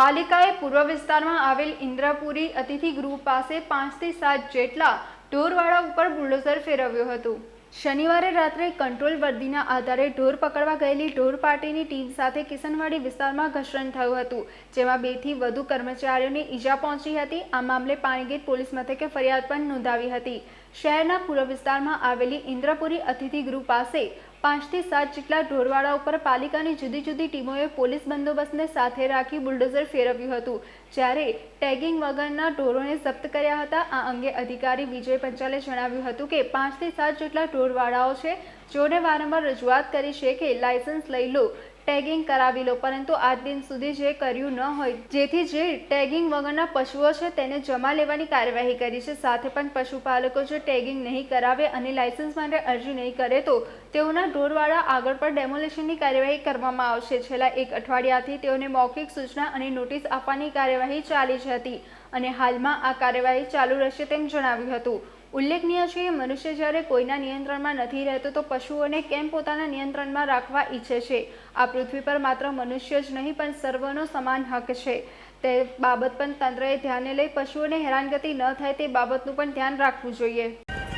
પાલિકાએ પૂર્વ વિસ્તારમાં આવેલ ઇન્દ્રપુરી અતિથિ ગૃહ પાસે પાંચથી સાત જેટલા ઢોરવાળા ઉપર બુલડોઝર ફેરવ્યું હતું. શનિવારે રાત્રે કંટ્રોલ વર્દીના આધારે ઢોર પકડવા ગયેલી ઢોર પાર્ટીની ટીમ સાથે કિશનવાડી વિસ્તારમાં ઘર્ષણ થયું હતું, જેમાં બેથી વધુ કર્મચારીઓને ઈજા પહોંચી હતી. આ મામલે પાણીગેટ પોલીસ મથકે ફરિયાદ પણ નોંધાવી હતી. શહેરના પૂર્વ વિસ્તારમાં આવેલી ઇન્દ્રપુરી અતિથિ ગૃહ પાસે પાંચથી સાત જેટલા ઢોરવાડા ઉપર પાલિકાની જુદી જુદી ટીમોએ પોલીસ બંદોબસ્તને સાથે રાખી બુલડોઝર ફેરવ્યું હતું. જ્યારે ટેગિંગ વગરના ઢોરોને જપ્ત કર્યા હતા, આ અંગે અધિકારી વિજય પંચાલે જણાવ્યું હતું કે પાંચથી સાત જેટલા ઢોરવાડાઓ છે, જેઓને વારંવાર રજૂઆત કરી છે કે લાયસન્સ લઈ લો ટેગિંગ કરાવી લો પરંતુ આજ દિન સુધી જે કર્યું ન હોય, જેથી જે ટેગિંગ વગરના પશુઓ છે તેને જમા લેવાની કાર્યવાહી કરી છે. સાથે પણ પશુપાલકો જો ટેગિંગ નહીં કરાવે અને લાયસન્સ માટે અરજી નહીં કરે તો તેઓના ઢોરવાળા આગળ પર ડેમોલેશનની કાર્યવાહી કરવામાં આવશે. છેલ્લા એક અઠવાડિયાથી તેઓને મૌખિક સૂચના અને નોટિસ આપવાની કાર્યવાહી ચાલી જ હતી અને હાલમાં આ કાર્યવાહી ચાલુ રહેશે તેમ જણાવ્યું હતું. ઉલ્લેખનીય છે કે મનુષ્ય જ્યારે કોઈના નિયંત્રણમાં નથી રહેતો તો પશુઓને કેમ પોતાના નિયંત્રણમાં રાખવા ઈચ્છે છે? આ પૃથ્વી પર માત્ર મનુષ્ય જ નહીં, પણ સર્વનો સમાન હક છે. તે બાબત પણ તંત્રએ ધ્યાને લઈ પશુઓને હેરાનગતિ ન થાય તે બાબતનું પણ ધ્યાન રાખવું જોઈએ.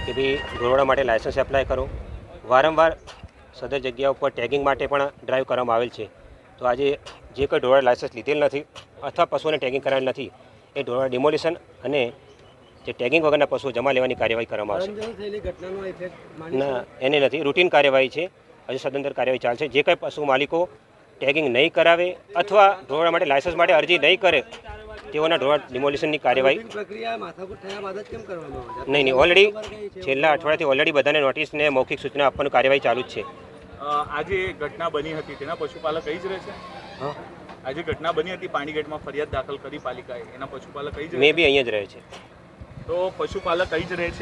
કે ભાઈ ઢોરવાડા માટે લાયસન્સ એપ્લાય કરો. વારંવાર સદર જગ્યા ઉપર ટેગિંગ માટે પણ ડ્રાઈવ કરવામાં આવેલ છે. તો આજે જે કોઈ ઢોળા લાયસન્સ લીધેલ નથી અથવા પશુઓને ટેગિંગ કરાયેલ નથી, એ ઢોરવાડા ડિમોલિશન અને જે ટેગિંગ વગરના પશુઓ જમા લેવાની કાર્યવાહી કરવામાં આવશે. પરમ થયેલી ઘટનાનો ઇફેક્ટ માની ના એને નથી. રૂટીન કાર્યવાહી છે. હજુ સદંતર કાર્યવાહી ચાલશે. જે કંઈ પશુ માલિકો ટેગિંગ નહીં કરાવે અથવા ઢોરવાડા માટે લાયસન્સ માટે અરજી નહીં કરે તેઓના ઢોરવાડા ડિમોલિશનની કાર્યવાહી રૂટીન પ્રક્રિયા માથાકૂટ થયા બાદ જ કેમ કરવામાં આવે છે? નહીં નહીં. ઓલરેડી? છેલ્લા અઠવાડિયાથી ઓલરેડી બધાને નોટિસ ને મૌખિક સૂચના આપવાની કાર્યવાહી ચાલુ જ છે. આજે ઘટના બની હતી. તેના પશુપાલક કઈ જ રહે છે? હા. આજે ઘટના બની હતી. પાણીગેટમાં ફરિયાદ દાખલ કરી પાલિકાએ. એના પશુપાલક કઈ જ મે બી અહીંયા જ રહે છે. તો પશુપાલક અહીં જ રહે છે.